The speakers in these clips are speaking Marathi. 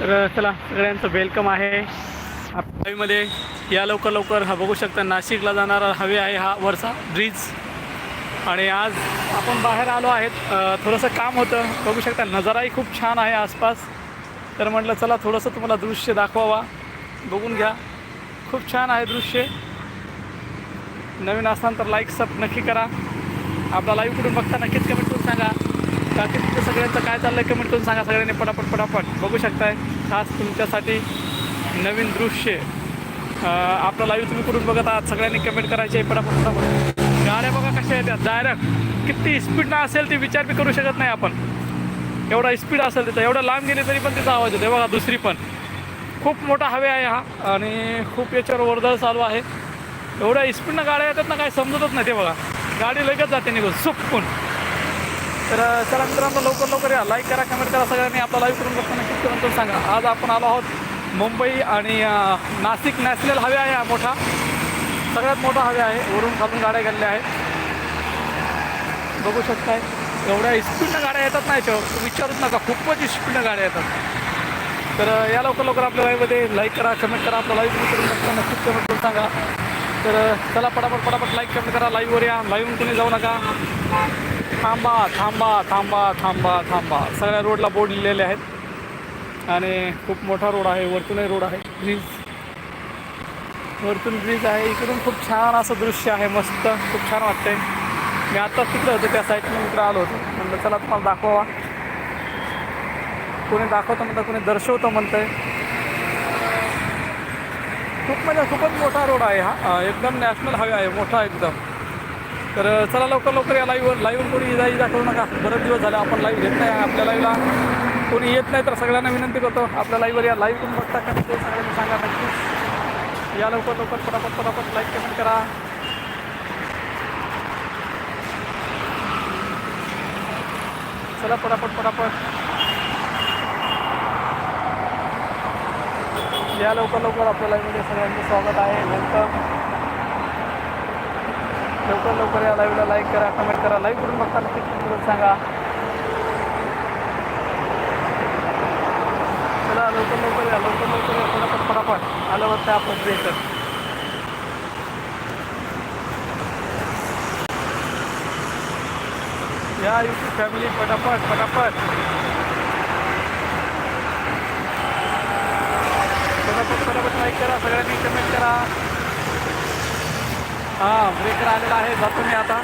तर चला सगळ्यांचं वेलकम आहे. मध्ये या लवकर लवकर हा बघू शकता नाशिकला जाणारा हवे आहे हा वरचा ब्रिज. आणि आज आपण बाहेर आलो आहेत. थोडंसं काम होतं. बघू शकता नजाराही खूप छान आहे आसपास. तर म्हटलं चला थोडंसं तुम्हाला दृश्य दाखवावा. बघून घ्या. खूप छान आहे दृश्य. नवीन असताना तर लाईक सब नक्की करा. आपला लाईव्ह कुठून बघता नक्कीच कमेंट करून सांगा. बाकी तुमचं सगळ्यांचं काय चाललं आहे कमेंट करून सांगा सगळ्यांनी पटापट पटापट. बघू शकताय खास तुमच्यासाठी नवीन दृश्य. आपला लाईव्ह तुम्ही करून बघत आहात सगळ्यांनी कमेंट करायचे पटापट पटापट. गाड्या बघा कशा येतात डायरेक्ट किती स्पीडनं असेल ती विचार बी करू शकत नाही आपण. एवढा स्पीड असेल तिथं एवढं लांब गेले तरी पण तिचा आवाज येतो बघा दुसरी पण. खूप मोठा हवे आहे हा आणि खूप याच्यावर वर्दळ चालू आहे. एवढ्या स्पीडनं गाड्या येतात ना काय समजतच नाही ते बघा. गाडी लगेच जाते निघून सुकून तर चला मित्रांनो लवकर लवकर या. लाईक करा कमेंट करा सगळ्यांनी आपला लाईव्ह करून बघताना करून तुम्ही सांगा. आज आपण आलो आहोत मुंबई आणि नाशिक नॅशनल हवे आहे हा मोठा. सगळ्यात मोठा हवे आहे. वरून खालून गाड्या गेलेल्या आहेत. बघू शकताय एवढ्या स्पीडनं गाड्या येतात ना याच्यावर. तुम्ही विचारूच नका खूपच स्पीडनं गाड्या येतात. तर या लवकर लवकर आपल्या लाईव्हमध्ये लाईक करा कमेंट करा आपला लाईव्ह करून बघताना नक्कीच कमेंट करून सांगा. तर चला पटापट पटापट लाईक कमेंट करा लाईव्हवर या. लाईव्हून तुम्ही जाऊ नका. थांबा थांबा थांबा थांबा थांबा. सगळ्या रोडला बोर्ड लिहिलेले आहेत. आणि खूप मोठा रोड आहे वरतूनही रोड आहे. ब्रिज. वरतून ब्रिज आहे. इकडून खूप छान असं दृश्य आहे. मस्त. खूप छान वाटतंय. मी आत्ताच तिकडे होतो त्या साईडनं इकडं आलो होतो. म्हणलं चला तुम्हाला दाखवा कोणी दाखवतं म्हणतं कोणी दर्शवतं म्हणतंय. खूप म्हणजे खूपच मोठा रोड आहे हा. एकदम नॅशनल हायवे आहे. मोठा एकदम. तर चला लवकर लवकर या लाईव्हवर लाईव्हवर कोणी इजा इजा करू नका. बरेच दिवस झाले आपण लाईव्ह घेत नाही. आपल्या लाईव्हला कोणी येत नाही तर सगळ्यांना विनंती करतो. आपल्या लाईव्हवर या लाईव्ह तुम्ही बघता. का नाही ते सगळ्यांनी सांगा नक्कीच या लवकर लवकर पटापट पटापट लाईक कमेंट करा. चला पटापट पटापट. या लवकर लवकर आपल्या लाईव्हमध्ये सगळ्यांचं स्वागत आहे. वेलकम लवकर लवकर या लाईव्हला लाईक करा कमेंट करा. लाईव्ह करून बघता नक्कीच सांगा. चला लवकर लवकर या लवकर लवकर या. फटाफट फटाफट. आलं वाटतं आपण ब्रेकर या युट्यूब फॅमिली पटापट फटाफट. फटाफट फटाफट लाईक करा. सगळ्यांनी कमेंट करा. हां ब्रेकर आलेला आहे. जातो मी आता.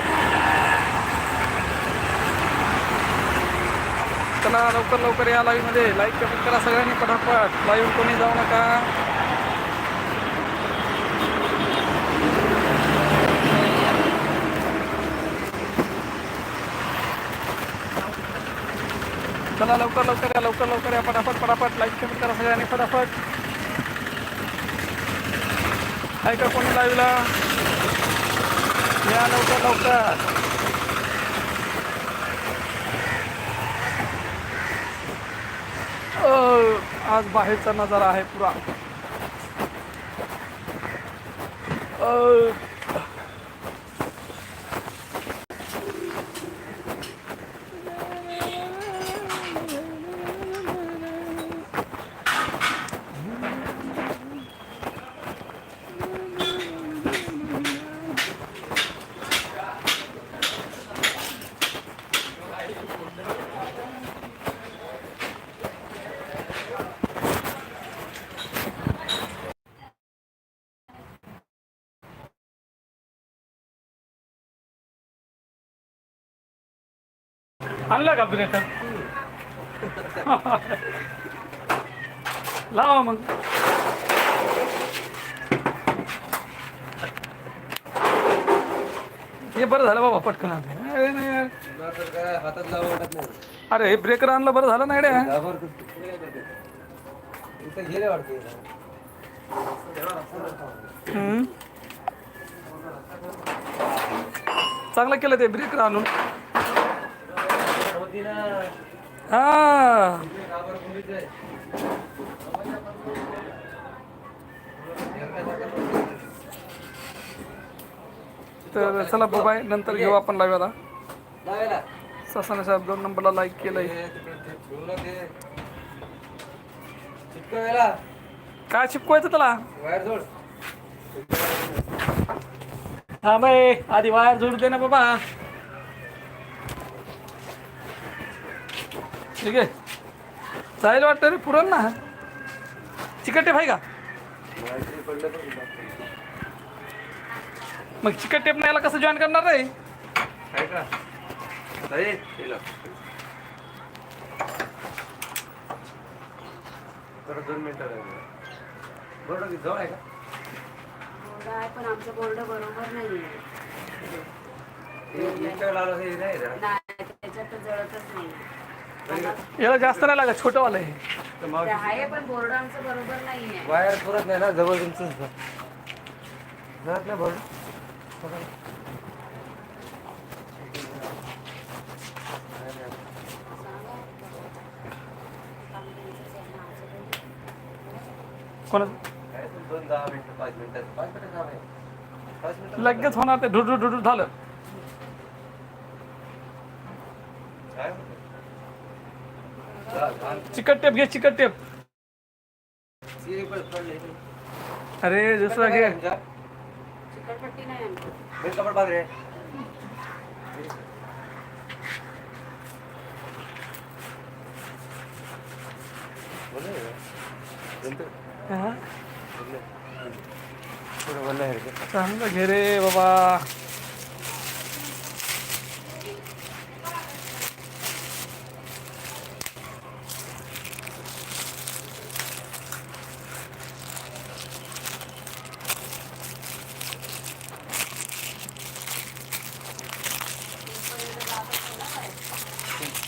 चला लवकर लवकर या लाईव्हमध्ये लाईक कमेंट करा सगळ्यांनी पटापट. लाईव्ह कोणी जाऊ नका. चला लवकर लवकर या लवकर लवकर या. पटापट पटापट. लाईक कमेंट करा सगळ्यांनी पटापट. ऐका कोणी लाईव्हला या लवकर लवकर. अ, आज बाहेरचा नजारा आहे पुरा. आणलं का ब्रेकर लावा मग. हे बरं झालं बाबा पटकन अरे नाही यार. हातात लावा वाटत नाही अरे हे ब्रेकर आणलं बरं झालं नाही रे. इथं गेले वाटते हम्म. चांगलं केलं ते ब्रेकर आणून. हा. तर चला बाय नंतर घेऊ आपण लावायला ससाने साहेब दोन नंबरला लाईक केलंय. काय चिपकवायचं त्याला? हा बाई आधी वायर जोडू दे ना बाबा. ठीक आहे. चालेल वाटतं रे पुरण ना. चिकट टेप आहे का. मग चिकट टेप नाही कसं जॉईन करणार रे? आहे दोन मिनिटं राहिले. बरोबर जवळ आहे का? बोर्ड आहे पण आमचं बोर्ड बरोबर नाही रे. नाही त्याच्यात तर जळतच नाही मला- याला जास्त नाही लागत छोटंवालं आहे. तर ते मावशी- आहे पण बोर्ड आमचं बरोबर नाहीये. वायर पुरत नाही ना जवळ तुमचं जात नाही भरून कोणाचं? काय तू दोन दहा मिनिटं पाच मिनिटात पाच मिनिटं काम आहे पाच मिनिटं लगेच होणार ते ढुडू ढुडू झालं. काय होतं? दहा- दहा- चिकट टेप घे चिकट टेप सिरी पण पडले. अरे दुसरा घे तुमच्या? चिकटपट्टी नाही आमची बिल कपड बांध रे बोलले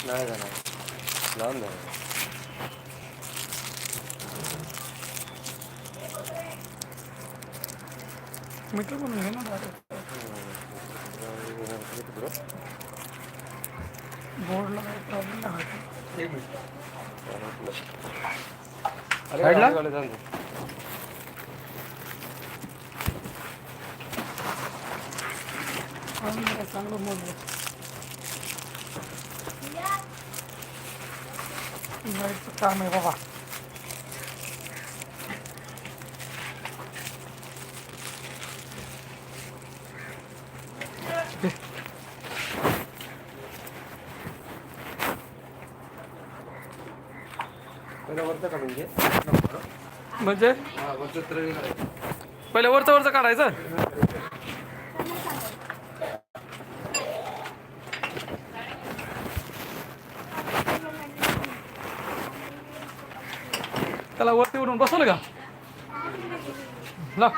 का? बोलते? हा, बोलले. थोडं बोललं आहे रे. चांगलं घे रे बाबा नाही जाणार लावून जाणार मीटर म्हणून घे ना direct. बोर्डला काही प्रॉब्लेम नाही होत. एक मिनिट साईडला? अरे जाऊन दे. चांगलं चांगलं मोजलं लाईटचं काम आहे बाबा म्हणजे हा वरचं तर काढायचं. पहिले वरचं वरचं काढायचं? त्याला वरती उडून बसवलं का? लाव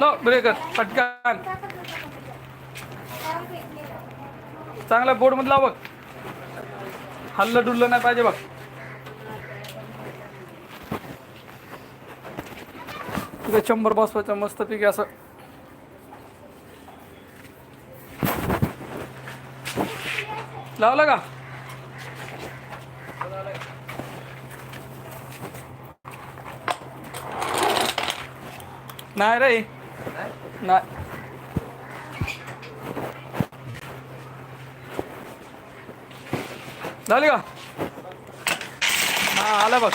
लाव ब्रेकर पटकन. चांगला बोर्डमध्ये लाव बघ. हल्लं डुल्ल नाही पाहिजे बघ. तिथे शंभर बसवायचं मस्तपैकी असं. लावलं का? नाही रे. नाही? झाली का? हा आलं बघ.